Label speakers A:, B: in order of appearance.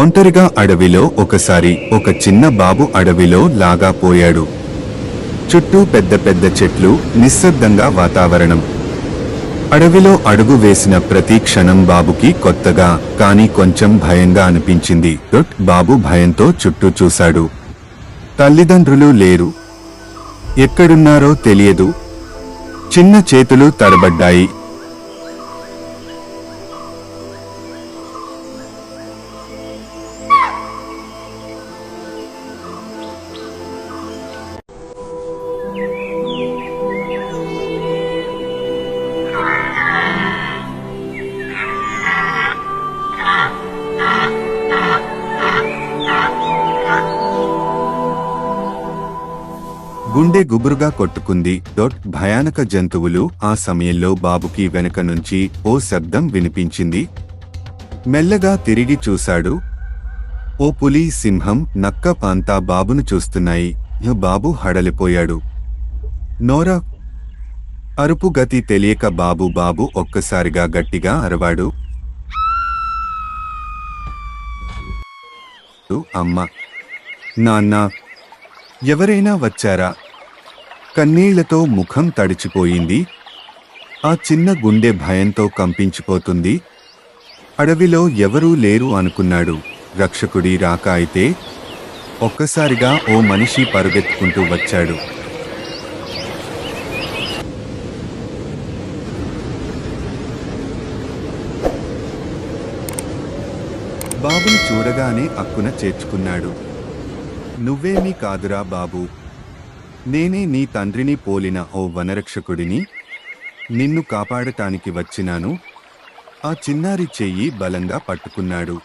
A: ఒంటరిగా అడవిలో ఒకసారి ఒక చిన్న బాబు అడవిలో లాగా పోయాడు. చుట్టూ పెద్ద పెద్ద చెట్లు నిశ్శబ్దంగా వాతావరణం. అడవిలో అడుగు వేసిన ప్రతి క్షణం బాబుకి కొత్తగా కాని కొంచెం భయంగా అనిపించింది. బాబు భయంతో చుట్టూ చూశాడు. తల్లిదండ్రులు లేరు. ఎక్కడున్నారో తెలియదు. చిన్న చేతులు తడబడ్డాయి. గుండె గుబురుగా కొట్టుకుంది. డొట్ భయానక జంతువులు ఆ సమయంలో బాబుకి వెనక నుంచి ఓ శబ్దం వినిపించింది. మెల్లగా తిరిగి చూశాడు. ఓ పులి సింహం నక్క పాంతా బాబును చూస్తున్నాయి. బాబు హడలిపోయాడు. నోరా అరుపు గతి తెలియక బాబు బాబు ఒక్కసారిగా గట్టిగా అరవాడు. అమ్మ నాన్న ఎవరైనా వచ్చారా? కన్నీళ్ళతో ముఖం తడిచిపోయింది. ఆ చిన్న గుండె భయంతో కంపించిపోతుంది. అడవిలో ఎవరూ లేరు అనుకున్నాడు రక్షకుడి రాక అయితే. ఒక్కసారిగా ఓ మనిషి పరుగెత్తుకుంటూ వచ్చాడు. బాబుని చూడగానే అక్కున చేర్చుకున్నాడు. నువ్వేమీ కాదురా బాబు. నేనే నీ తండ్రిని పోలిన ఓ వనరక్షకుడిని. నిన్ను కాపాడటానికి వచ్చినాను. ఆ చిన్నారి చెయ్యి బలంగా పట్టుకున్నాడు.